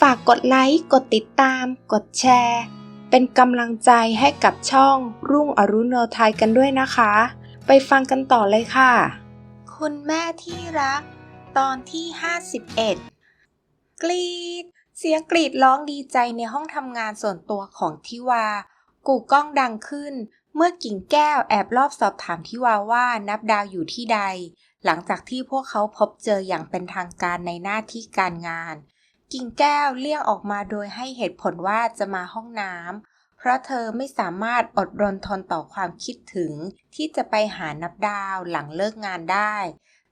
ฝากกดไลค์ กดติดตาม กดแชร์ เป็นกำลังใจให้กับช่องรุ่งอรุณโนไทยกันด้วยนะคะ ไปฟังกันต่อเลยค่ะ คุณแม่ที่รัก ตอนที่ 51 กรีด เสียงกรีดร้องดีใจในห้องทำงานส่วนตัวของทิวา กูกล้องดังขึ้น เมื่อกิ่งแก้วแอบรอบสอบถามทิวาว่านับดาวอยู่ที่ใด หลังจากที่พวกเขาพบเจออย่างเป็นทางการในหน้าที่การงาน กิ่งแก้วเลี่ยงออกมาโดยให้เหตุผลว่าจะมาห้องน้ำ เพราะเธอไม่สามารถอดรนทนต่อความคิดถึง ที่จะไปหานับดาวหลังเลิกงานได้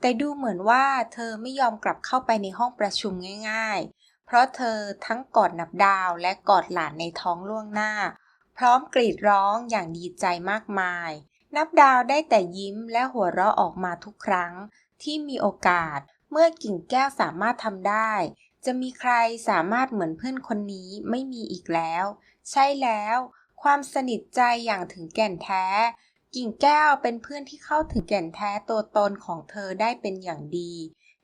แต่ดูเหมือนว่าเธอไม่ยอมกลับเข้าไปในห้องประชุมง่าย ๆ เพราะเธอทั้งกอดนับดาวและกอดหลานในท้องล่วงหน้า พร้อมกรีดร้องอย่างดีใจมากมาย นับดาวได้แต่ยิ้มและหัวเราะออกมาทุกครั้งที่มีโอกาส เมื่อกิ่งแก้วสามารถทำได้ จะมีใครสามารถเหมือนเพื่อนคนนี้ไม่มีอีกแล้ว ใช่แล้ว ความสนิทใจอย่างถึงแก่นแท้ กิ่งแก้วเป็นเพื่อนที่เข้าถึงแก่นแท้ตัวตนของเธอได้เป็นอย่างดี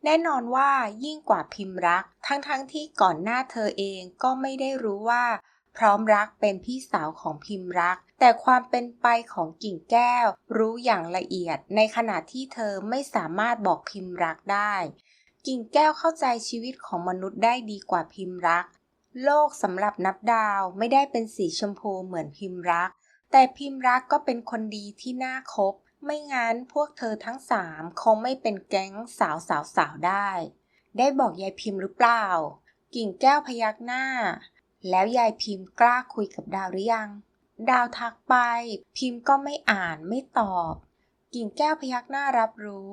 แน่นอนว่ายิ่งกว่าพิมพ์รัก ทั้งๆทที่ก่อนหน้าเธอเองก็ไม่ได้รู้ว่า พร้อมรักเป็นพี่สาวของพิมพ์รัก แต่ความเป็นไปของกิ่งแก้ว รู้อย่างละเอียด ในขณะที่เธอไม่สามารถบอกพิมพ์รักได้ กิ่งแก้วเข้าใจชีวิตของมนุษย์ได้ดีกว่าพิมพ์รัก โลกสำหรับนับดาวไม่ได้เป็นสีชมพูเหมือนพิมพ์รัก แต่พิมพ์รักก็เป็นคนดีที่น่าคบ ไม่งั้นพวกเธอทั้งสามคงไม่เป็นแก๊งสาวสาวสาวได้ ได้บอกยายพิมพ์หรือเปล่า กิ่งแก้วพยักหน้า แล้วยายพิมพ์กล้าคุยกับดาวหรือยัง ดาวทักไป พิมพ์ก็ไม่อ่านไม่ตอบ กิ่งแก้วพยักหน้ารับรู้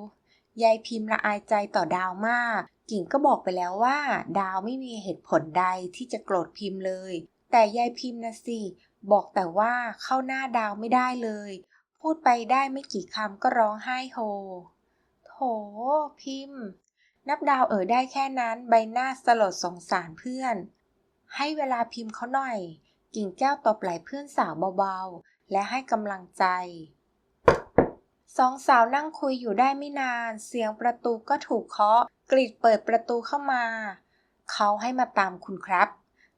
ยายพิมพ์ละอายใจต่อดาวมาก กิ่งก็บอกไปแล้วว่า ดาวไม่มีเหตุผลใดที่จะโกรธพิมพ์เลย แต่ยายพิมพ์นะสิบอกแต่ว่าเข้าหน้าดาวไม่ได้เลย พูดไปได้ไม่กี่คำก็ร้องไห้โฮโถพิมพ์ นับดาวเอ่ยได้แค่นั้นใบหน้าสลดสงสารเพื่อน ให้เวลาพิมพ์เขาหน่อย กิ่งแก้วตบไหล่เพื่อนสาวเบาๆ และให้กำลังใจ สองสาวนั่งคุยอยู่ได้ไม่นาน เสียงประตูก็ถูกเคาะ กรีดเปิดประตูเข้ามา เขาให้มาตามคุณครับ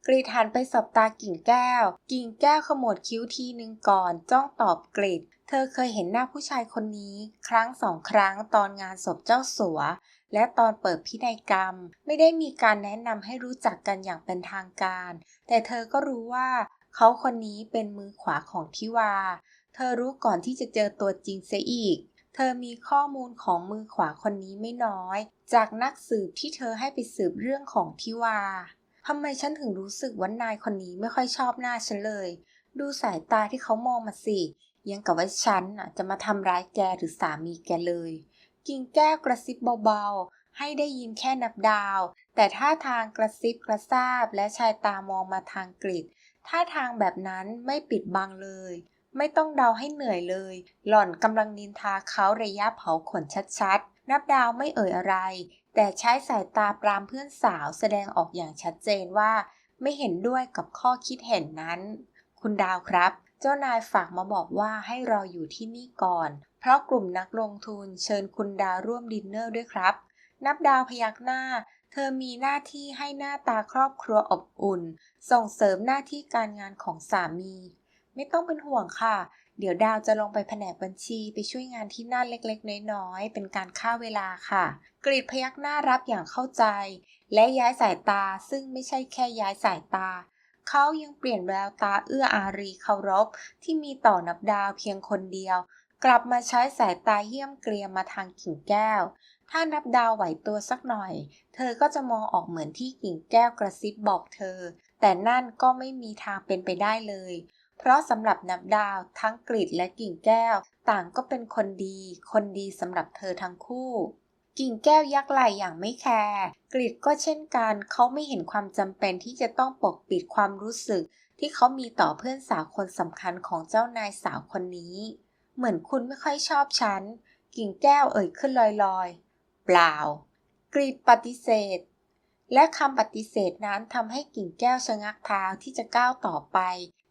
กรีดหันไปสบตากิ่งแก้ว กิ่งแก้วขมวดคิ้วทีหนึ่งก่อน จ้องตอบกรีด เธอเคยเห็นหน้าผู้ชายคนนี้ ครั้งสองครั้งตอนงานศพเจ้าสัว และตอนเปิดพินัยกรรม ไม่ได้มีการแนะนำให้รู้จักกันอย่างเป็นทางการ แต่เธอก็รู้ว่า เขาคนนี้เป็นมือขวาของทิวา เธอรู้ก่อนที่จะเจอตัวจริงเสียอีก เธอมีข้อมูลของมือขวาคนนี้ไม่น้อย จากนักสืบที่เธอให้ไปสืบเรื่องของทิวาทำไมฉันถึงรู้สึกว่านายคนนี้ไม่ค่อยชอบหน้าฉันเลย ดูสายตาที่เขามองมาสิ ยังกับว่าฉันน่ะจะมาทำร้ายแกหรือสามีแกเลย กิ่งแก้วกระซิบเบาๆ ให้ได้ยินแค่นับดาว แต่ท่าทางกระซิบกระซาบและชายตามองมาทางกริดท่าทางแบบนั้นไม่ปิดบังเลย ไม่ต้องเดาให้เหนื่อยเลย หล่อนกำลังนินทาเขาระยะเผาขนชัดๆ นับดาวไม่เอ่ยอะไร แต่ใช้สายตาปรามเพื่อนสาวแสดงออกอย่างชัดเจนว่า ไม่เห็นด้วยกับข้อคิดเห็นนั้น คุณดาวครับ เจ้านายฝากมาบอกว่าให้เรออยู่ที่นี่ก่อน เพราะกลุ่มนักลงทุนเชิญคุณดาวร่วมดินเนอร์ด้วยครับ นับดาวพยักหน้า เธอมีหน้าที่ให้หน้าตาครอบครัวอบอุ่น ส่งเสริมหน้าที่การงานของสามี ไม่ต้องเป็นห่วงค่ะ เดี๋ยวดาวจะลงไปแผนกบัญชีไปช่วยงานที่นั่นเล็กๆ น้อยๆ เป็นการฆ่าเวลาค่ะ กรีดพยักหน้ารับอย่างเข้าใจ และย้ายสายตาซึ่งไม่ใช่แค่ย้ายสายตา เขายังเปลี่ยนแววตาเอื้ออารีเคารพ ที่มีต่อนับดาวเพียงคนเดียว กลับมาใช้สายตาเยี่ยมเกรียมมาทางกิ่งแก้ว ถ้านับดาวไหวตัวสักหน่อย เธอก็จะมองออกเหมือนที่กิ่งแก้วกระซิบบอกเธอ แต่นั่นก็ไม่มีทางเป็นไปได้เลย เพราะสำหรับนับดาวทั้งกริดและกิ่งแก้ว ต่างก็เป็นคนดี คนดีสำหรับเธอทั้งคู่ กิ่งแก้วยักไหลอย่างไม่แคร์กริดก็เช่นกันเขาไม่เห็นความจำเป็นที่จะต้องปกปิดความรู้สึก ที่เขามีต่อเพื่อนสาวคนสำคัญของเจ้านายสาวคนนี้ เหมือนคุณไม่ค่อยชอบฉัน กิ่งแก้วเอ่ยขึ้นลอยๆ เปล่ากรีดปฏิเสธ และคำปฏิเสธนั้นทำให้กิ่งแก้วชะงักเท้าที่จะก้าวต่อไป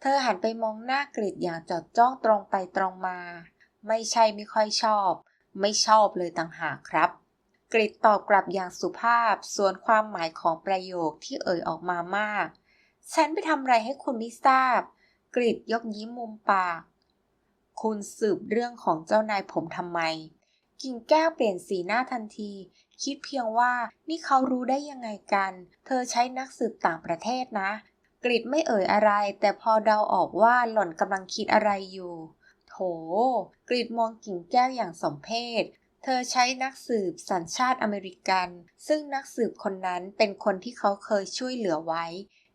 เธอหันไปมองหน้ากรีดอย่างจดจ้องตรงไปตรงมา ไม่ใช่ไม่ค่อยชอบ ไม่ชอบเลยต่างหากครับ กริดตอบกลับอย่างสุภาพ ส่วนความหมายของประโยคที่เอ่ยออกมามาก ฉันไปทำอะไรให้คุณไม่ทราบ กริดยกยิ้มมุมปาก คุณสืบเรื่องของเจ้านายผมทำไม กิ่งแก้วเปลี่ยนสีหน้าทันที คิดเพียงว่านี่เขารู้ได้ยังไงกัน เธอใช้นักสืบต่างประเทศนะ กริดไม่เอ่ยอะไร แต่พอเดาออกว่าหล่อนกำลังคิดอะไรอยู่ โถ กริดมองกิ่งแก้วอย่างสมเพชเธอใช้นักสืบสัญชาติอเมริกัน ซึ่งนักสืบคนนั้นเป็นคนที่เขาเคยช่วยเหลือไว้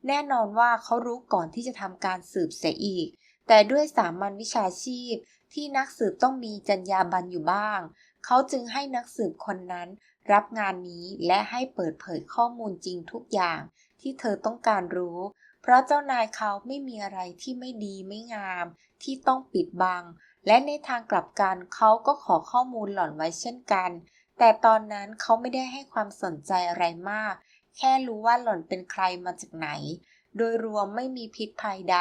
แน่นอนว่าเขารู้ก่อนที่จะทำการสืบเสียอีก แต่ด้วยสามัญวิชาชีพที่นักสืบต้องมีจรรยาบรรณอยู่บ้าง เขาจึงให้นักสืบคนนั้นรับงานนี้และให้เปิดเผยข้อมูลจริงทุกอย่างที่เธอต้องการรู้ เพราะเจ้านายเขาไม่มีอะไรที่ไม่ดีไม่งาม ที่ต้องปิดบัง และในทางกลับกันเขาก็ขอข้อมูลหล่อนไว้เช่นกัน แต่ตอนนั้นเขาไม่ได้ให้ความสนใจอะไรมาก แค่รู้ว่าหล่อนเป็นใครมาจากไหน โดยรวมไม่มีพิษภัยใด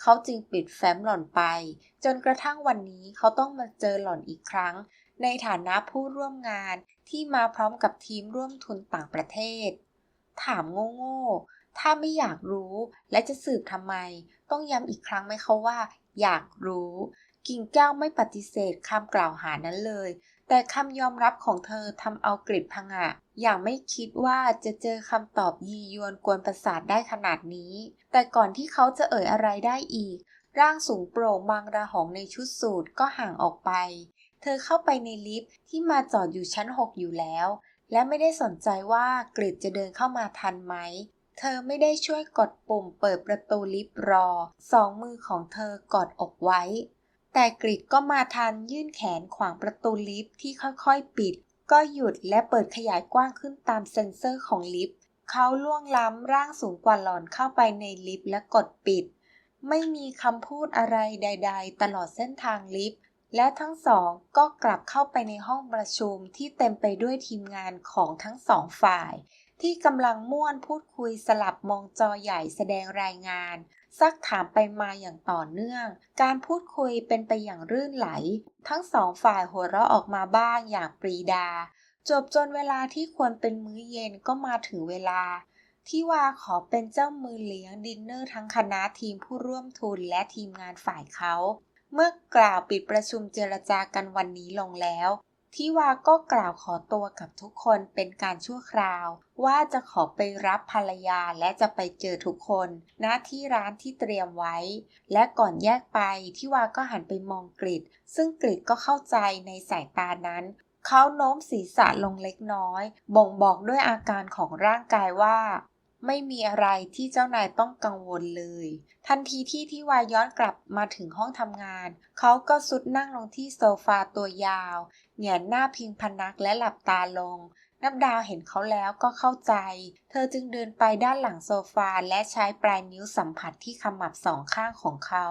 เขาจึงปิดแฟ้มหล่อนไป จนกระทั่งวันนี้เขาต้องมาเจอหล่อนอีกครั้ง ในฐานะผู้ร่วมงานที่มาพร้อมกับทีมร่วมทุนต่างประเทศ ถามโง่ ถ้าไม่อยากรู้และจะสืบทำไม ต้องย้ำอีกครั้งไหมเขาว่า อยากรู้ กิ่งแก้วไม่ปฏิเสธคำกล่าวหานั้นเลย แต่คำยอมรับของเธอทำเอากริดพังะอย่างไม่คิดว่าจะเจอคำตอบยียวนกวนประสาทได้ขนาดนี้ แต่ก่อนที่เขาจะเอ่ยอะไรได้อีก ร่างสูงโปร่งบางระหองในชุดสูทก็ห่างออกไป เธอเข้าไปในลิฟต์ที่มาจอดอยู่ชั้น 6 อยู่แล้วและไม่ได้สนใจว่ากริดจะเดินเข้ามาทันไหม เธอไม่ได้ช่วยกดปุ่มเปิดประตูลิฟต์รอ สองมือของเธอกอดอกไว้ แต่กริดก็มาทันยื่นแขนขวางประตูลิฟต์ที่ค่อยๆปิด ก็หยุดและเปิดขยายกว้างขึ้นตามเซ็นเซอร์ของลิฟต์เขาล่วงล้ำร่างสูงกว่าหลอนเข้าไปในลิฟต์และกดปิด ไม่มีคำพูดอะไรใด ๆ ตลอดเส้นทางลิฟต์และทั้งสองก็กลับเข้าไปในห้องประชุมที่เต็มไปด้วยทีมงานของทั้งสองฝ่าย ที่กำลังม่วนพูดคุยสลับมองจอใหญ่แสดงรายงาน ซักถามไปมาอย่างต่อเนื่อง การพูดคุยเป็นไปอย่างรื่นไหล ทั้งสองฝ่ายหัวเราะออกมาบ้างอย่างปรีดา จบจนเวลาที่ควรเป็นมื้อเย็นก็มาถึงเวลา ที่วาขอเป็นเจ้ามือเลี้ยงดินเนอร์ทั้งคณะทีมผู้ร่วมทุนและทีมงานฝ่ายเขาเมื่อกล่าวปิดประชุมเจรจากันวันนี้ลงแล้ว ที่วาก็กล่าวขอตัวกับทุกคนเป็นการชั่วคราว ว่าจะขอไปรับภรรยาและจะไปเจอทุกคนณที่ร้านที่เตรียมไว้ และก่อนแยกไปที่วาก็หันไปมองกริดซึ่งกริดก็เข้าใจในสายตานั้นเขาโน้มศีรษะลงเล็กน้อย บ่งบอกด้วยอาการของร่างกายว่า ไม่มีอะไรที่เจ้านายต้องกังวลเลย ทันทีที่ที่วาย้อนกลับมาถึงห้องทำงาน เขาก็สุดนั่งลงที่โซฟาตัวยาว เหงียนหน้าพิงพนักและหลับตาลง นับดาวเห็นเขาแล้วก็เข้าใจ เธอจึงเดินไปด้านหลังโซฟาและใช้ปลายนิ้วสัมผัสที่ขมับสองข้างของเขา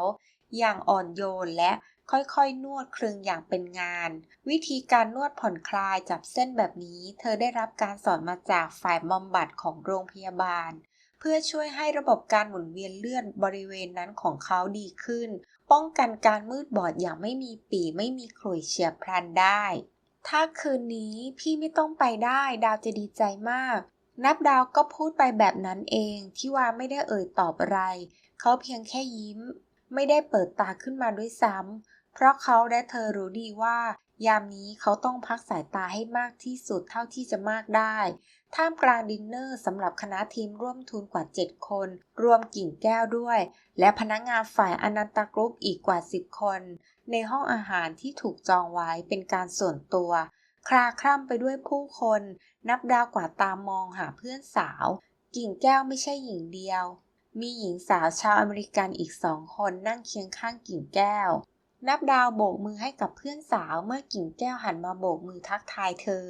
อย่างอ่อนโยนและ ค่อยๆ นวดคลึงอย่างเป็นงาน วิธีการนวดผ่อนคลายจับเส้นแบบนี้ เธอได้รับการสอนมาจากฝ่ายบำบัดของโรงพยาบาล เพื่อช่วยให้ระบบการหมุนเวียนเลือดบริเวณนั้นของเขาดีขึ้น ป้องกันการมืดบอดอย่างไม่มีปีไม่มีขลุ่ยเฉียบพลันได้ ถ้าคืนนี้พี่ไม่ต้องไปได้ดาวจะดีใจมาก นับดาวก็พูดไปแบบนั้นเองที่ว่าไม่ได้เอ่ยตอบอะไร เขาเพียงแค่ยิ้ม ไม่ได้เปิดตาขึ้นมาด้วยซ้ำ เพราะเขาและเธอรู้ดีว่า ยามนี้เขาต้องพักสายตาให้มากที่สุดเท่าที่จะมากได้ ท่ามกลางดินเนอร์สำหรับคณะทีมร่วมทุนกว่า 7 คน รวมกิ่งแก้วด้วย และพนักงานฝ่ายอนันตกรุ๊ปอีกกว่า 10 คน ในห้องอาหารที่ถูกจองไว้เป็นการส่วนตัว คลาคล่ำไปด้วยผู้คน นับดาวกว่าตามมองหาเพื่อนสาว กิ่งแก้วไม่ใช่หญิงเดียวมีหญิงสาวชาวอเมริกันอีกสองคนนั่งเคียงข้างกิ่งแก้ว นับดาวโบกมือให้กับเพื่อนสาวเมื่อกิ่งแก้วหันมาโบกมือทักทายเธอ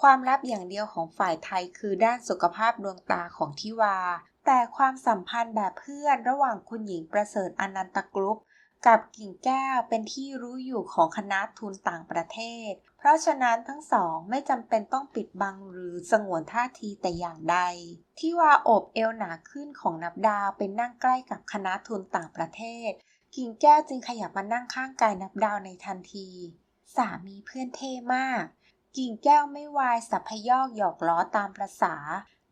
ความลับอย่างเดียวของฝ่ายไทยคือด้านสุขภาพดวงตาของทิวา แต่ความสัมพันธ์แบบเพื่อนระหว่างคุณหญิงประเสริฐอนันตกรุ๊ปกับกิ่งแก้วเป็นที่รู้อยู่ของคณะทุนต่างประเทศ เพราะฉะนั้นทั้งสองไม่จำเป็นต้องปิดบังหรือสงวนท่าทีแต่อย่างใด ที่ว่าโอบเอวหนาขึ้นของนับดาวเป็นนั่งใกล้กับคณะทุนต่างประเทศ กิ่งแก้วจึงขยับมานั่งข้างกายนับดาวในทันที สามีเพื่อนเท่มาก กิ่งแก้วไม่วายสัพพยอกหยอกล้อตามประษา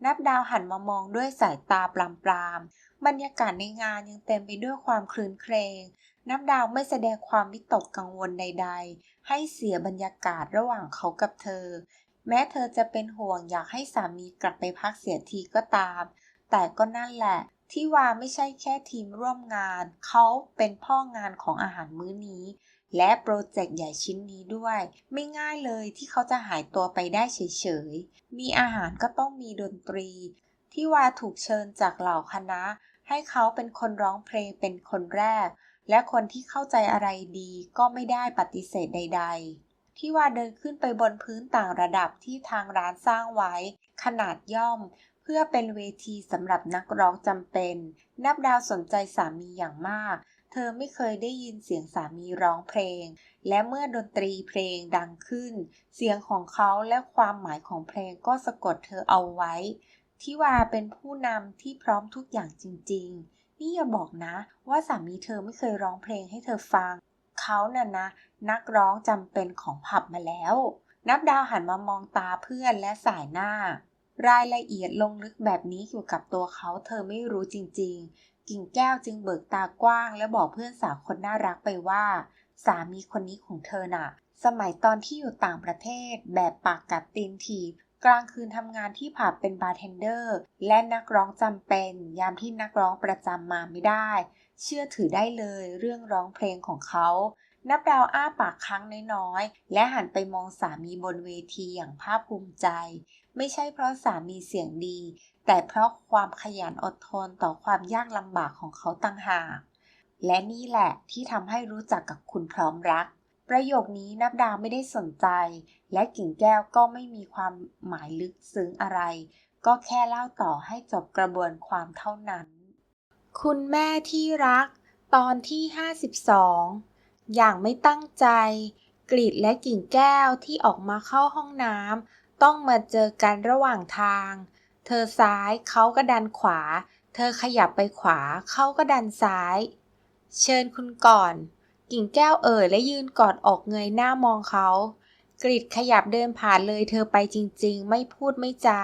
นับดาวหันมามองด้วยสายตาปลามปรามบรรยากาศในงานยังเต็มไปด้วยความคลืนเครงนับดาวไม่แสดงความวิตกกังวลใด ๆ ให้เสียบรรยากาศระหว่างเขากับเธอ แม้เธอจะเป็นห่วงอยากให้สามีกลับไปพักเสียทีก็ตาม แต่ก็นั่นแหละ ที่วาไม่ใช่แค่ทีมร่วมงาน เขาเป็นพ่องานของอาหารมื้อนี้ และโปรเจกต์ใหญ่ชิ้นนี้ด้วย ไม่ง่ายเลยที่เขาจะหายตัวไปได้เฉยๆ มีอาหารก็ต้องมีดนตรี ที่วาถูกเชิญจากเหล่าคณะ ให้เขาเป็นคนร้องเพลงเป็นคนแรก และคนที่เข้าใจอะไรดีก็ไม่ได้ปฏิเสธใด ๆที่ว่าเดินขึ้นไปบนพื้นต่างระดับที่ทางร้านสร้างไว้ ขนาดย่อม เพื่อเป็นเวทีสำหรับนักร้องจำเป็น นับดาวสนใจสามีอย่างมาก เธอไม่เคยได้ยินเสียงสามีร้องเพลง และเมื่อดนตรีเพลงดังขึ้น เสียงของเขาและความหมายของเพลงก็สะกดเธอเอาไว้ที่ว่าเป็นผู้นำที่พร้อมทุกอย่างจริง ๆ นี่อย่าบอกนะ ว่าสามีเธอไม่เคยร้องเพลงให้เธอฟัง เขาน่ะนะ นักร้องจำเป็นของผับมาแล้ว นับดาวหันมามองตาเพื่อนและสายหน้า รายละเอียดลงลึกแบบนี้เกี่ยวกับตัวเขาเธอไม่รู้จริงๆ กิ่งแก้วจึงเบิกตากว้าง และบอกเพื่อนสาวคนน่ารักไปว่า สามีคนนี้ของเธอน่ะ สมัยตอนที่อยู่ต่างประเทศ แบบปากกัดตีนถีบกลางคืนทำงานที่ผับเป็นบาร์เทนเดอร์ และนักร้องจำเป็น ยามที่นักร้องประจำมาไม่ได้ เชื่อถือได้เลยเรื่องร้องเพลงของเขา นับดาวอ้าปากครั้งน้อยๆ และหันไปมองสามีบนเวทีอย่างภาคภูมิใจ ไม่ใช่เพราะสามีเสียงดี แต่เพราะความขยันอดทนต่อความยากลำบากของเขาต่างหาก และนี่แหละที่ทำให้รู้จักกับคุณพร้อมรัก ประโยคนี้นับดาวไม่ได้สนใจ และกิ่งแก้วก็ไม่มีความหมายลึกซึ้งอะไร ก็แค่เล่าต่อให้จบกระบวนความเท่านั้น คุณแม่ที่รัก ตอนที่ 52 อย่างไม่ตั้งใจกรีดและกิ่งแก้วที่ออกมาเข้าห้องน้ำ ต้องมาเจอกันระหว่างทาง เธอซ้ายเขาก็ดันขวา เธอขยับไปขวาเขาก็ดันซ้าย เชิญคุณก่อน กิ่งแก้วเอ่ยและยืนกอดอกเงยหน้ามองเขา กรีดขยับเดินผ่านเลยเธอไปจริงๆ ไม่พูดไม่จา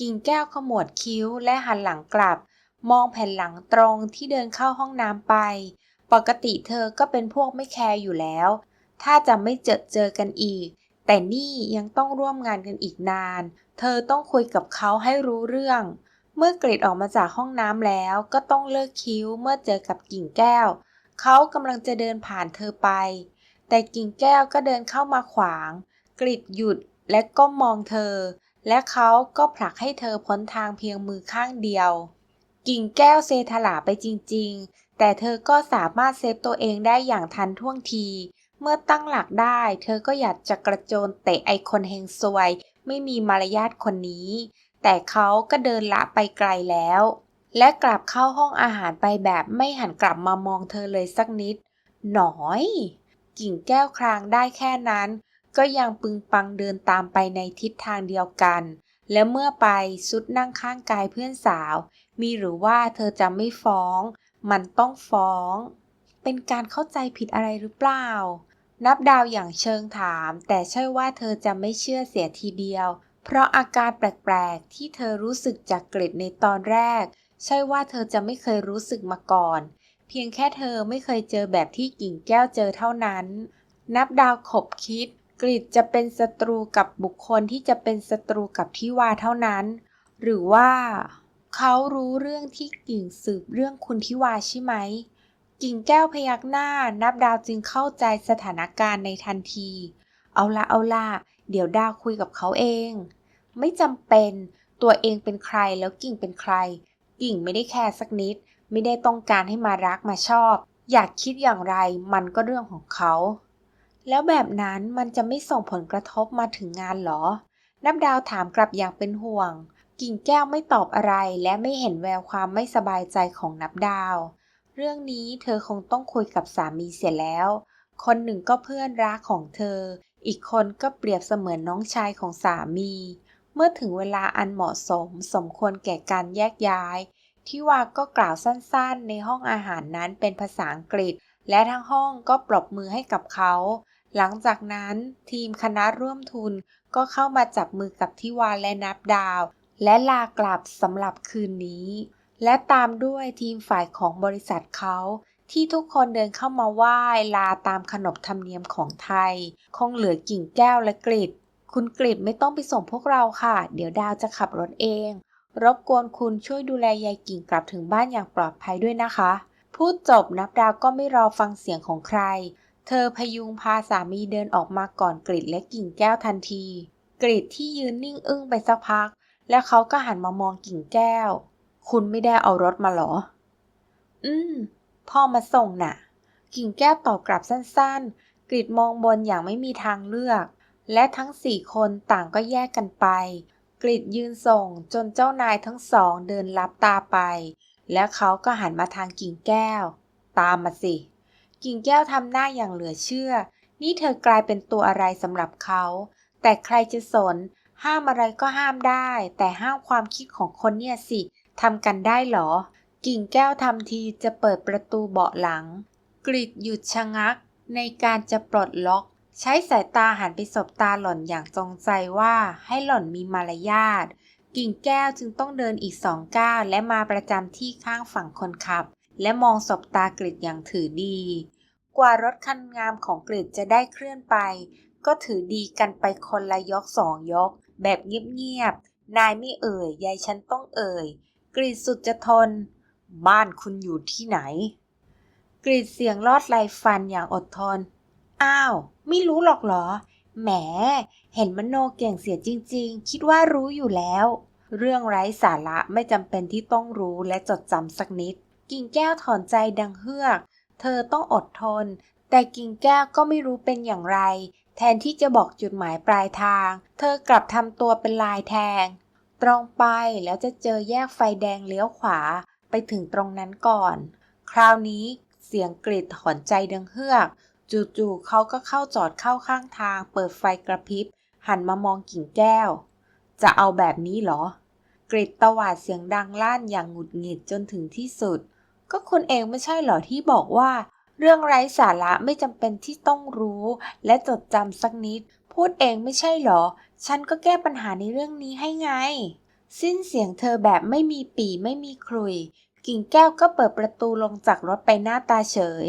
กิ่งแก้วขมวดคิ้วและหันหลังกลับ มองแผ่นหลังตรงที่เดินเข้าห้องน้ำไป ปกติเธอก็เป็นพวกไม่แคร์อยู่แล้ว ถ้าจะไม่เจอเจอกันอีก แต่นี่ยังต้องร่วมงานกันอีกนาน เธอต้องคุยกับเขาให้รู้เรื่อง เมื่อกรีดออกมาจากห้องน้ำแล้วก็ต้องเลิกคิ้วเมื่อเจอกับกิ่งแก้ว เขากำลังจะเดินผ่านเธอไป แต่กิ่งแก้วก็เดินเข้ามาขวาง กริดหยุดและก้มมองเธอ และเขาก็ผลักให้เธอพ้นทางเพียงมือข้างเดียว กิ่งแก้วเซถลาไปจริง ๆ แต่เธอก็สามารถเซฟตัวเองได้อย่างทันท่วงที เมื่อตั้งหลักได้ เธอก็อยากจะกระโจนเตะไอคนเฮงซวย ไม่มีมารยาทคนนี้ แต่เขาก็เดินละไปไกลแล้ว และกลับเข้าห้องอาหารไปแบบไม่หันกลับมามองเธอเลยสักนิด หนอย กิ่งแก้วครางได้แค่นั้น ก็ยังปึงปังเดินตามไปในทิศทางเดียวกัน และเมื่อไปสุดนั่งข้างกายเพื่อนสาว มีหรือว่าเธอจะไม่ฟ้อง มันต้องฟ้อง เป็นการเข้าใจผิดอะไรหรือเปล่า นับดาวอย่างเชิงถาม แต่ใช่ว่าเธอจะไม่เชื่อเสียทีเดียว เพราะอาการแปลกๆ ที่เธอรู้สึกจากกริดในตอนแรก ใช่ว่าเธอจะไม่เคยรู้สึกมาก่อน เพียงแค่เธอไม่เคยเจอแบบที่กิ่งแก้วเจอเท่านั้น นับดาวขบคิด กริดจะเป็นศัตรูกับบุคคลที่จะเป็นศัตรูกับทิวาเท่านั้น หรือว่า เขารู้เรื่องที่กิ่งสืบเรื่องคุณทิวาใช่ไหม กิ่งแก้วพยักหน้า นับดาวจึงเข้าใจสถานการณ์ในทันที เอาละเอาละเดี๋ยวดาวคุยกับเขาเอง ไม่จำเป็นตัวเองเป็นใครแล้วกิ่งเป็นใคร กิ่งไม่ได้แคร์สักนิด ไม่ได้ต้องการให้มารักมาชอบ อยากคิดอย่างไรมันก็เรื่องของเขา แล้วแบบนั้นมันจะไม่ส่งผลกระทบมาถึงงานเหรอ นับดาวถามกลับอย่างเป็นห่วง กิ่งแก้วไม่ตอบอะไรและไม่เห็นแววความไม่สบายใจของนับดาว เรื่องนี้เธอคงต้องคุยกับสามีเสียแล้ว คนหนึ่งก็เพื่อนรักของเธอ อีกคนก็เปรียบเสมือนน้องชายของสามี เมื่อถึงเวลาอันเหมาะสมสมควรแก่การแยกย้ายที่วาก็กล่าวสั้นๆ ในห้องอาหารนั้นเป็นภาษาอังกฤษ และทั้งห้องก็ปรบมือให้กับเขา หลังจากนั้นทีมคณะร่วมทุนก็เข้ามาจับมือกับทิวาและนับดาว และลากลับสำหรับคืนนี้ และตามด้วยทีมฝ่ายของบริษัทเขาที่ทุกคนเดินเข้ามาไหว้ลาตามขนบธรรมเนียมของไทย คงเหลือกิ่งแก้วและกริดคุณกริดไม่ต้องไปส่งพวกเราค่ะ เดี๋ยวดาวจะขับรถเอง รบกวนคุณช่วยดูแลยายกิ่งกลับถึงบ้านอย่างปลอดภัยด้วยนะคะ พูดจบนับดาวก็ไม่รอฟังเสียงของใคร เธอพยุงพาสามีเดินออกมาก่อนกริดและกิ่งแก้วทันที กริดที่ยืนนิ่งอึ้งไปสักพัก แล้วเขาก็หันมามองกิ่งแก้ว คุณไม่ได้เอารถมาหรอ อืม พ่อมาส่งน่ะ กิ่งแก้วตอบกลับสั้นๆ กริดมองบนอย่างไม่มีทางเลือก และทั้งสี่คนต่างก็แยกกันไป กริดยืนส่งจนเจ้านายทั้งสองเดินลับตาไป แล้วเขาก็หันมาทางกิ่งแก้ว ตามมาสิ กิ่งแก้วทำหน้าอย่างเหลือเชื่อ นี่เธอกลายเป็นตัวอะไรสำหรับเขา แต่ใครจะสน ห้ามอะไรก็ห้ามได้ แต่ห้ามความคิดของคนเนี่ยสิ ทำกันได้เหรอ กิ่งแก้วทำทีจะเปิดประตูเบาะหลัง กริดหยุดชะงัก ในการจะปลดล็อก ใช้สายตาหันไปสบตาหล่อนอย่างจงใจว่าให้หล่อนมีมารยาท กิ่งแก้วจึงต้องเดินอีกสองก้าวและมาประจำที่ข้างฝั่งคนขับ และมองสบตากริดอย่างถือดี กว่ารถคันงามของกริดจะได้เคลื่อนไป ก็ถือดีกันไปคนละยกสองยก แบบเงียบๆนายไม่เอ่ย ยายฉันต้องเอ่ย กรีดสุดจะทน บ้านคุณอยู่ที่ไหน กรีดเสียงลอดไหลฟันอย่างอดทน อ้าว ไม่รู้หรอกเหรอ แหม เห็นมโนเก่งเสียจริง ๆ คิดว่ารู้อยู่แล้ว เรื่องไร้สาระไม่จำเป็นที่ต้องรู้และจดจำสักนิด กิ่งแก้วถอนใจดังเฮือก เธอต้องอดทน แต่กิ่งแก้วก็ไม่รู้เป็นอย่างไรแทนที่จะบอกจุดหมายปลายทาง เธอกลับทำตัวเป็นลายแทง ตรงไปแล้วจะเจอแยกไฟแดงเลี้ยวขวาไปถึงตรงนั้นก่อน คราวนี้เสียงกรีดถอนใจดังเฮือก จู่ๆเขาก็เข้าจอดเข้าข้างทาง เปิดไฟกระพริบ หันมามองกิ่งแก้ว จะเอาแบบนี้เหรอ กริดตวาดเสียงดังลั่นอย่างหงุดหงิดจนถึงที่สุด ก็คุณเองไม่ใช่เหรอที่บอกว่า เรื่องไร้สาระไม่จำเป็นที่ต้องรู้ และจดจำสักนิด พูดเองไม่ใช่เหรอ ฉันก็แก้ปัญหาในเรื่องนี้ให้ไง สิ้นเสียงเธอแบบไม่มีปีไม่มีครุย กิ่งแก้วก็เปิดประตูลงจากรถไปหน้าตาเฉย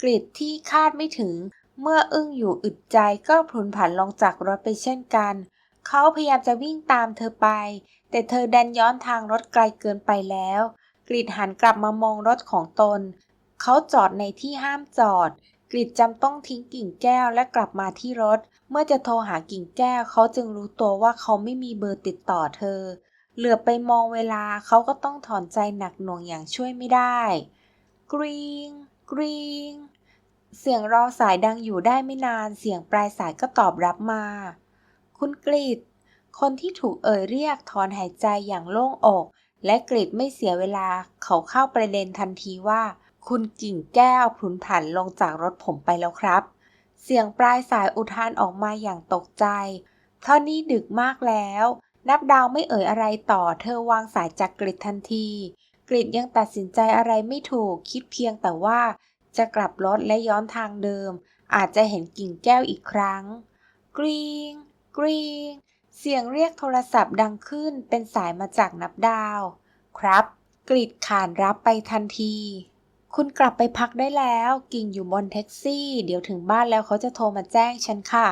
กริดที่คาดไม่ถึง เมื่ออึ้งอยู่อึดใจก็พลุนผันลงจากรถไปเช่นกัน เขาพยายามจะวิ่งตามเธอไป แต่เธอดันย้อนทางรถไกลเกินไปแล้ว กริดหันกลับมามองรถของตน เขาจอดในที่ห้ามจอด กริดจำต้องทิ้งกิ่งแก้วและกลับมาที่รถ เมื่อจะโทรหากิ่งแก้วเขาจึงรู้ตัวว่าเขาไม่มีเบอร์ติดต่อเธอ เหลือไปมองเวลาเขาก็ต้องถอนใจหนักหน่วงอย่างช่วยไม่ได้ กรีงกรีงเสียงรอสายดังอยู่ได้ไม่นาน เสียงปลายสายก็ตอบรับมา คุณกรีดคนที่ถูกเอ่ยเรียกถอนหายใจอย่างโล่งอก และกรีดไม่เสียเวลา เขาเข้าประเด็นทันทีว่า คุณกิ่งแก้วพลุนผันลงจากรถผมไปแล้วครับ เสียงปลายสายอุทานออกมาอย่างตกใจ เพราะนี่ดึกมากแล้ว นับดาวไม่เอ่ยอะไรต่อเธอวางสายจากกริดทันที กริดยังตัดสินใจอะไรไม่ถูกคิดเพียงแต่ว่า จะกลับรถและย้อนทางเดิม อาจจะเห็นกิ่งแก้วอีกครั้ง กรีงกรีงเสียงเรียกโทรศัพท์ดังขึ้นเป็นสายมาจากนับดาว ครับ กริดขานรับไปทันที คุณกลับไปพักได้แล้ว กิ่งอยู่บนแท็กซี่ เดี๋ยวถึงบ้านแล้วเขาจะโทรมาแจ้งฉันค่ะ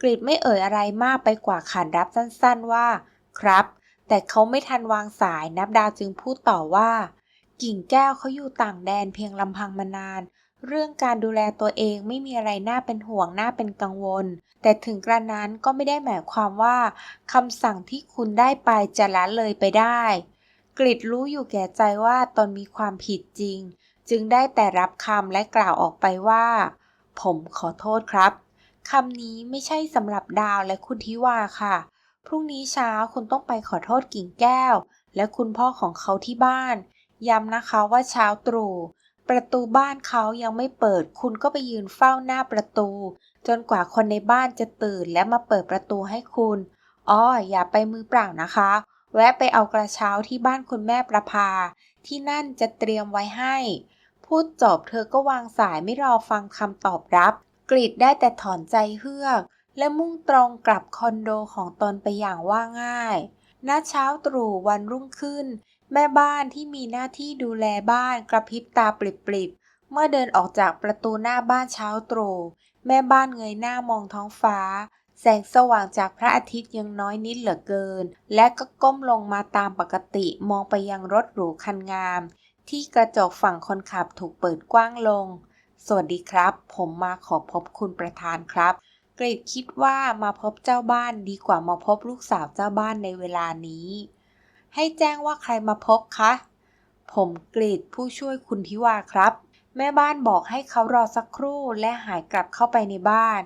กริดไม่เอ่ยอะไรมากไปกว่าขานรับสั้นๆว่า ครับ แต่เขาไม่ทันวางสายนับดาวจึงพูดต่อว่า กิ่งแก้วเขาอยู่ต่างแดนเพียงลำพังมานาน เรื่องการดูแลตัวเองไม่มีอะไรน่าเป็นห่วงน่าเป็นกังวล แต่ถึงกระนั้นก็ไม่ได้หมายความว่าคำสั่งที่คุณได้ไปจะละเลยไปได้ กริดรู้อยู่แก่ใจว่าตนมีความผิดจริง จึงได้แต่รับคำและกล่าวออกไปว่า ผมขอโทษครับคำนี้ไม่ใช่สำหรับดาวและคุณทิวาค่ะ พรุ่งนี้เช้าคุณต้องไปขอโทษกิ่งแก้ว และคุณพ่อของเขาที่บ้าน ย้ำนะคะว่าเช้าตรู่ ประตูบ้านเขายังไม่เปิด คุณก็ไปยืนเฝ้าหน้าประตู จนกว่าคนในบ้านจะตื่นและมาเปิดประตูให้คุณอ้ออย่าไปมือเปล่านะคะ แวะไปเอากระเช้าที่บ้านคุณแม่ประภา ที่นั่นจะเตรียมไว้ให้ พูดจบเธอก็วางสายไม่รอฟังคำตอบรับ กรีดได้แต่ถอนใจเฮือก และมุ่งตรงกลับคอนโดของตนไปอย่างว่าง่ายณเช้าตรู่วันรุ่งขึ้น แม่บ้านที่มีหน้าที่ดูแลบ้านกระพริบตาปลิบๆ เมื่อเดินออกจากประตูหน้าบ้านเช้าตรู่แม่บ้านเงยหน้ามองท้องฟ้า แสงสว่างจากพระอาทิตย์ยังน้อยนิดเหลือเกิน และก็ก้มลงมาตามปกติมองไปยังรถหรูคันงาม ที่กระจกฝั่งคนขับถูกเปิดกว้างลง สวัสดีครับ ผมมาขอพบคุณประธานครับกรีดคิดว่ามาพบเจ้าบ้านดีกว่ามาพบลูกสาวเจ้าบ้านในเวลานี้ ให้แจ้งว่าใครมาพบคะ ผมกรีดผู้ช่วยคุณทิวาครับ แม่บ้านบอกให้เขารอสักครู่และหายกลับเข้าไปในบ้าน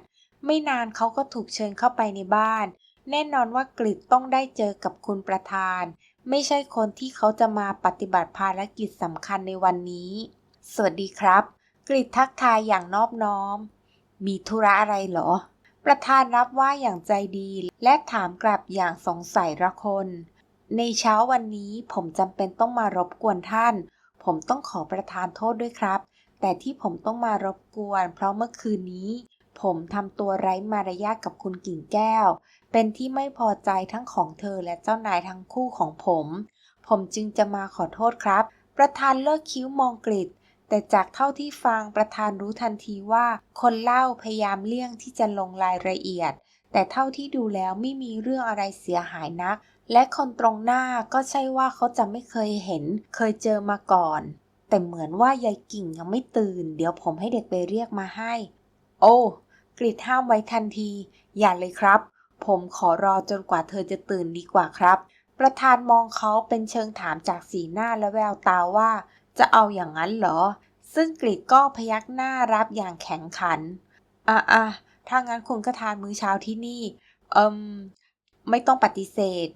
ไม่นานเขาก็ถูกเชิญเข้าไปในบ้าน แน่นอนว่ากริดต้องได้เจอกับคุณประธาน ไม่ใช่คนที่เขาจะมาปฏิบัติภารกิจสำคัญในวันนี้ สวัสดีครับ กริดทักทายอย่างนอบน้อม มีธุระอะไรเหรอ ประธานรับว่าอย่างใจดีและถามกลับอย่างสงสัยระคน ในเช้าวันนี้ผมจำเป็นต้องมารบกวนท่าน ผมต้องขอประทานโทษด้วยครับ แต่ที่ผมต้องมารบกวน เพราะเมื่อคืนนี้ ผมทำตัวไร้มารยาทกับคุณกิ่งแก้ว เป็นที่ไม่พอใจทั้งของเธอและเจ้านายทั้งคู่ของผม ผมจึงจะมาขอโทษครับ ประธานเลิกคิ้วมองกริดแต่จากเท่าที่ฟังประธานรู้ทันทีว่า คนเล่าพยายามเลี่ยงที่จะลงรายละเอียด แต่เท่าที่ดูแล้วไม่มีเรื่องอะไรเสียหายนัก และคนตรงหน้าก็ใช่ว่าเขาจะไม่เคยเห็น เคยเจอมาก่อน แต่เหมือนว่ายายกิ่งยังไม่ตื่น เดี๋ยวผมให้เด็กไปเรียกมาให้ โอ้กริดห้ามไว้ทันที อย่าเลยครับ ผมขอรอจนกว่าเธอจะตื่นดีกว่าครับ ประธานมองเขาเป็นเชิงถามจากสีหน้าและแววตาว่า จะเอาอย่างนั้นเหรอ ซึ่งกริดก็พยักหน้ารับอย่างแข็งขัน อะอะถ้างั้นคุณก็ทานมื้อเช้าที่นี่ เอิมไม่ต้องปฏิเสธ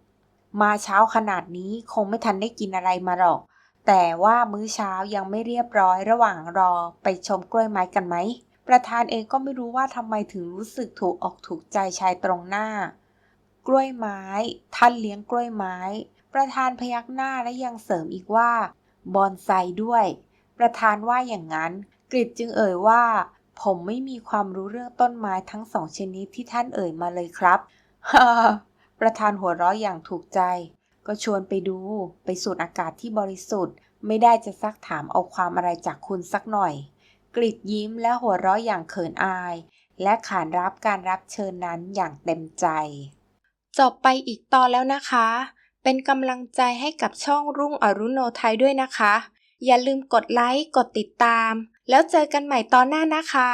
มาเช้าขนาดนี้คงไม่ทันได้กินอะไรมาหรอก แต่ว่ามื้อเช้ายังไม่เรียบร้อยระหว่างรอไปชมกล้วยไม้กันไหม ประธานเองก็ไม่รู้ว่าทำไมถึงรู้สึกถูกออกถูกใจชายตรงหน้า กล้วยไม้ ท่านเลี้ยงกล้วยไม้ ประธานพยักหน้าและยังเสริมอีกว่า บอนไซด้วย ประธานว่าอย่างนั้น กริดจึงเอ่ยว่า ผมไม่มีความรู้เรื่องต้นไม้ทั้งสองชนิดที่ท่านเอ่ยมาเลยครับฮ่าประธานหัวเราะอย่างถูกใจ ก็ชวนไปดู ไปสูดอากาศที่บริสุทธิ์ ไม่ได้จะซักถามเอาความอะไรจากคุณสักหน่อย กริดยิ้มและหัวเราะอย่างเขินอาย และขานรับการรับเชิญนั้นอย่างเต็มใจ จบไปอีกตอนแล้วนะคะ เป็นกำลังใจให้กับช่องรุ่งอรุโนไทยด้วยนะคะ อย่าลืมกดไลค์ กดติดตาม แล้วเจอกันใหม่ตอนหน้านะคะ